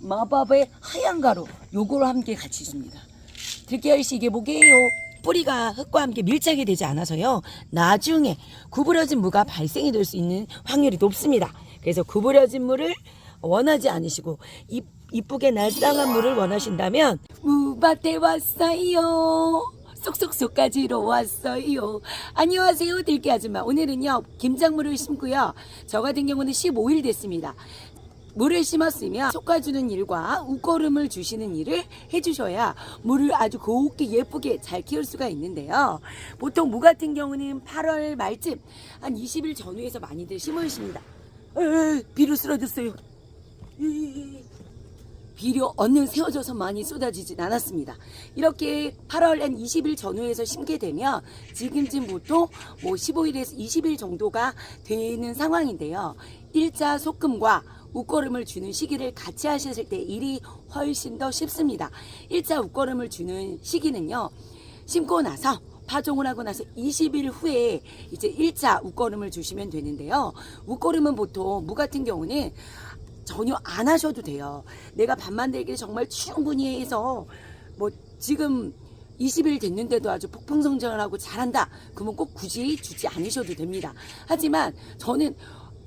마법의 하얀 가루 요거를 함께 같이 줍니다. 들깨알씨 이게 뭐게요? 뿌리가 흙과 함께 밀착이 되지 않아서요. 나중에 구부러진 무가 발생이 될 수 있는 확률이 높습니다. 그래서 구부러진 무를 원하지 않으시고 이, 이쁘게 날쌍한 물을 원하신다면 무밭에 왔어요. 쏙쏙쏙 까지로 왔어요. 안녕하세요, 들깨 아줌마. 오늘은요, 김장물을 심고요. 저 같은 경우는 15일 됐습니다. 물을 심었으면 솎아주는 일과 웃거름을 주시는 일을 해주셔야 물을 아주 곱게 예쁘게 잘 키울 수가 있는데요. 보통 무 같은 경우는 8월 말쯤 한 20일 전후에서 많이들 심으십니다. 에, 비로 쓰러졌어요. 에, 비료 얼른 세워져서 많이 쏟아지진 않았습니다. 이렇게 8월 한 20일 전후에서 심게 되면 지금쯤 보통 뭐 15일에서 20일 정도가 되는 상황인데요. 일자 소금과 웃거름을 주는 시기를 같이 하셨을 때 일이 훨씬 더 쉽습니다. 일자 웃거름을 주는 시기는요. 심고 나서 파종을 하고 나서 20일 후에 이제 일자 웃거름을 주시면 되는데요. 웃거름은 보통 무 같은 경우는 전혀 안 하셔도 돼요. 내가 밥 만들기를 정말 충분히 해서 뭐 지금 20일 됐는데도 아주 폭풍성장을 하고 잘한다. 그러면 꼭 굳이 주지 않으셔도 됩니다. 하지만 저는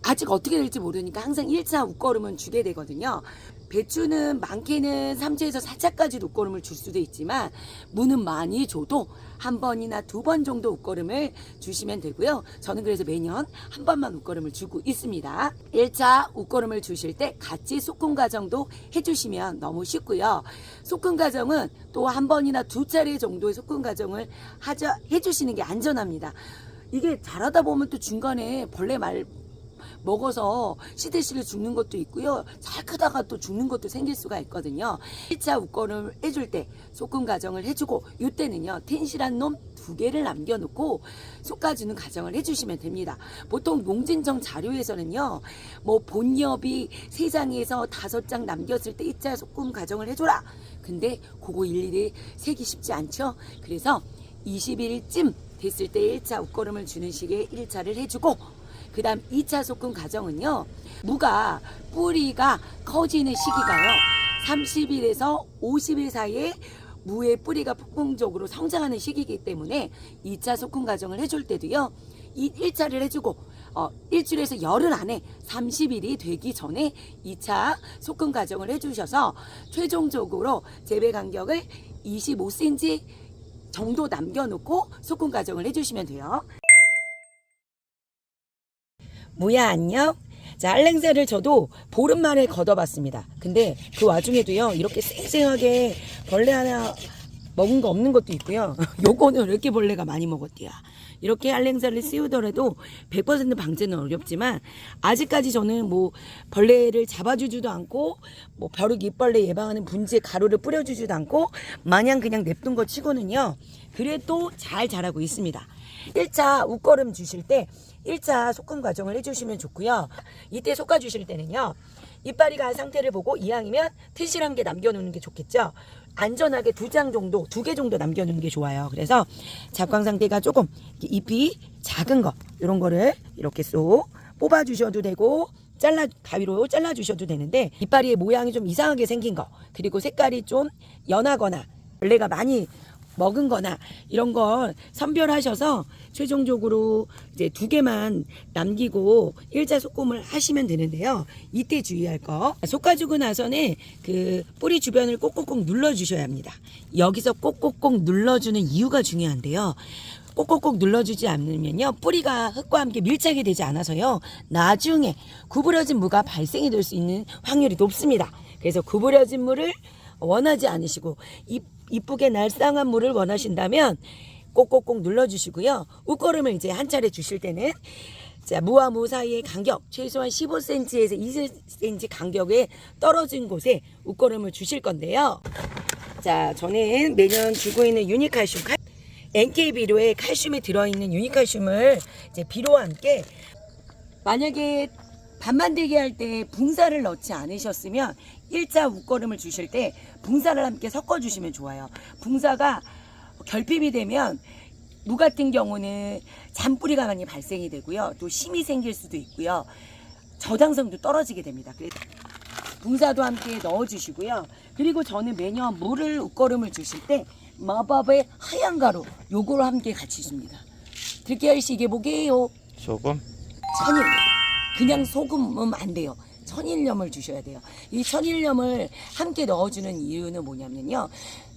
아직 어떻게 될지 모르니까 항상 1차 웃거름은 주게 되거든요. 배추는 많게는 3차에서 4차까지 웃거름을 줄 수도 있지만 무는 많이 줘도 한 번이나 두 번 정도 웃거름을 주시면 되고요. 저는 그래서 매년 한 번만 웃거름을 주고 있습니다. 1차 웃거름을 주실 때 같이 소금 과정도 해주시면 너무 쉽고요. 소금 과정은 또 한 번이나 두 차례 정도의 소금 과정을 하자 해주시는 게 안전합니다. 이게 잘하다 보면 또 중간에 벌레 말 먹어서 시들시들 죽는 것도 있고요. 잘 크다가 또 죽는 것도 생길 수가 있거든요. 1차 웃거름을 해줄 때 소금 가정을 해주고 이때는요. 텐실한 놈 두 개를 남겨놓고 솎아주는 가정을 해주시면 됩니다. 보통 농진정 자료에서는요. 뭐 본엽이 세 장에서 다섯 장 남겼을 때 1차 소금 가정을 해줘라. 근데 그거 일일이 세기 쉽지 않죠. 그래서 20일쯤 됐을 때 1차 웃거름을 주는 식의 1차를 해주고 그 다음 2차 소금 과정은요. 무가 뿌리가 커지는 시기가요. 30일에서 50일 사이에 무의 뿌리가 폭풍적으로 성장하는 시기이기 때문에 2차 소금 과정을 해줄 때도요. 이 1차를 해주고 어, 일주일에서 열흘 안에 30일이 되기 전에 2차 소금 과정을 해주셔서 최종적으로 재배 간격을 25cm 정도 남겨놓고 소금 과정을 해주시면 돼요. 무야 안녕. 자, 알랭새를 저도 보름만에 걷어봤습니다. 근데 그 와중에도요, 이렇게 쌩쌩하게 벌레 하나 먹은 거 없는 것도 있고요. 요거는 왜 이렇게 벌레가 많이 먹었대요. 이렇게 알랭새를 씌우더라도 100% 방제는 어렵지만 아직까지 저는 뭐 벌레를 잡아주지도 않고 뭐 벼룩 잎벌레 예방하는 분재 가루를 뿌려주지도 않고 마냥 그냥 냅둔 것 치고는요. 그래도 잘 자라고 있습니다. 1차 웃거름 주실 때 1차 소금 과정을 해주시면 좋고요. 이때 솎아주실 때는요. 이빨이 간 상태를 보고 이왕이면 트실한 게 남겨놓는 게 좋겠죠. 안전하게 두 장 정도, 두 개 정도 남겨놓는 게 좋아요. 그래서 잡광 상태가 조금 잎이 작은 거 이런 거를 이렇게 쏙 뽑아주셔도 되고 잘라 가위로 잘라 주셔도 되는데 이빨이 모양이 좀 이상하게 생긴 거 그리고 색깔이 좀 연하거나 벌레가 많이 먹은 거나 이런 걸 선별하셔서 최종적으로 이제 두 개만 남기고 일자 소금을 하시면 되는데요. 이때 주의할 거. 솎아주고 나서는 그 뿌리 주변을 꼭꼭꼭 눌러주셔야 합니다. 여기서 꼭꼭꼭 눌러주는 이유가 중요한데요. 꼭꼭꼭 눌러주지 않으면요 뿌리가 흙과 함께 밀착이 되지 않아서요 나중에 구부러진 무가 발생이 될 수 있는 확률이 높습니다. 그래서 구부러진 무를 원하지 않으시고 이 이쁘게 날쌍한 물을 원하신다면 꼭꼭꼭 눌러주시고요. 웃거름을 이제 한 차례 주실 때는 자 무와 무 사이의 간격 최소한 15cm에서 20cm 간격에 떨어진 곳에 웃거름을 주실 건데요. 자 저는 매년 주고 있는 유니칼슘 칼- NK 비료에 칼슘이 들어있는 유니칼슘을 이제 비료와 함께 만약에 밥 만들기 할 때 붕사를 넣지 않으셨으면 일자 웃거름을 주실 때 붕사를 함께 섞어 주시면 좋아요. 붕사가 결핍이 되면 무 같은 경우는 잔뿌리가 많이 발생이 되고요. 또 심이 생길 수도 있고요. 저장성도 떨어지게 됩니다. 그래서 붕사도 함께 넣어 주시고요. 그리고 저는 매년 물을 웃거름을 주실 때 마법의 하얀 가루 요거를 함께 같이 줍니다. 들깨 씨 이게 뭐게요? 소금. 천일염. 그냥 소금은 안 돼요. 천일염을 주셔야 돼요. 이 천일염을 함께 넣어주는 이유는 뭐냐면요.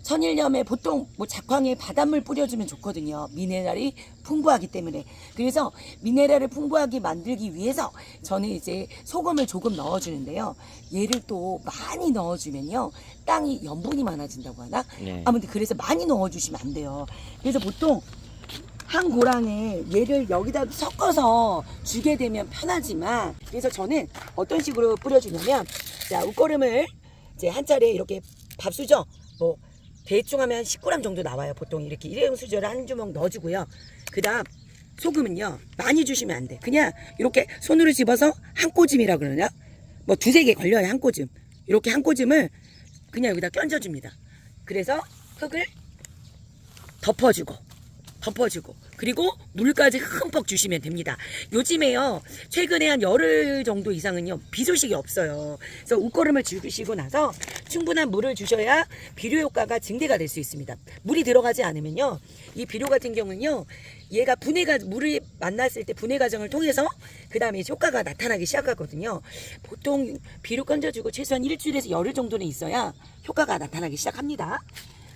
천일염에 보통 뭐 작황에 바닷물 뿌려주면 좋거든요. 미네랄이 풍부하기 때문에. 그래서 미네랄을 풍부하게 만들기 위해서 저는 이제 소금을 조금 넣어주는데요. 얘를 또 많이 넣어주면요. 땅이 염분이 많아진다고 하나? 네. 아무튼 그래서 많이 넣어주시면 안 돼요. 그래서 보통 한 고랑에 얘를 여기다 섞어서 주게 되면 편하지만 그래서 저는 어떤 식으로 뿌려주냐면 자 웃거름을 이제 한 차례 이렇게 밥수저 뭐 대충 하면 10g 정도 나와요 보통 이렇게 일회용 수저를 한 주먹 넣어주고요. 그 다음 소금은요 많이 주시면 안 돼. 그냥 이렇게 손으로 집어서 한 꼬집이라 그러냐 뭐 두세 개 걸려요 한 꼬집. 이렇게 한 꼬집을 그냥 여기다 껴줘줍니다. 그래서 흙을 덮어주고 덮어주고 그리고 물까지 흠뻑 주시면 됩니다. 요즘에요 최근에 한 열흘 정도 이상은요 비 소식이 없어요. 그래서 웃거름을 주시고 나서 충분한 물을 주셔야 비료 효과가 증대가 될 수 있습니다. 물이 들어가지 않으면요 이 비료 같은 경우는요 얘가 분해가 물을 만났을 때 분해 과정을 통해서 그 다음에 효과가 나타나기 시작하거든요. 보통 비료 건져주고 최소한 일주일에서 열흘 정도는 있어야 효과가 나타나기 시작합니다.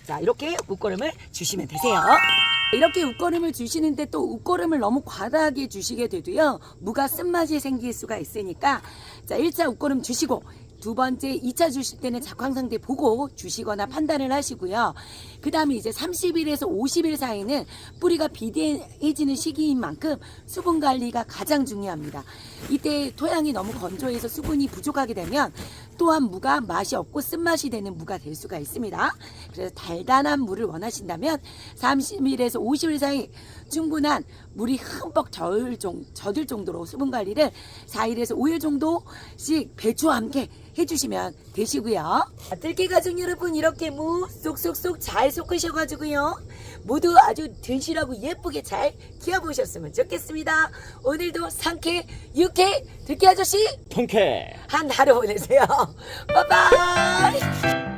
자 이렇게 웃거름을 주시면 되세요. 이렇게 웃거름을 주시는데 또 웃거름을 너무 과다하게 주시게 돼도요. 무가 쓴맛이 생길 수가 있으니까 자 1차 웃거름 주시고 두 번째 2차 주실 때는 작황 상태 보고 주시거나 판단을 하시고요. 그 다음에 이제 30일에서 50일 사이는 뿌리가 비대해지는 시기인 만큼 수분 관리가 가장 중요합니다. 이때 토양이 너무 건조해서 수분이 부족하게 되면 또한 무가 맛이 없고 쓴맛이 되는 무가 될 수가 있습니다. 그래서 달달한 물을 원하신다면 30일에서 50일 사이 충분한 물이 흠뻑 젖을 정도로 수분 관리를 4일에서 5일 정도씩 배추와 함께 해주시면 되시고요. 들깨 가족 여러분 이렇게 무 쏙쏙쏙 잘 섞으셔가지고요. 모두 아주 든실하고 예쁘게 잘 키워보셨으면 좋겠습니다. 오늘도 상쾌 유쾌 들깨 아저씨 통쾌. 한 하루 보내세요. 빠빠이.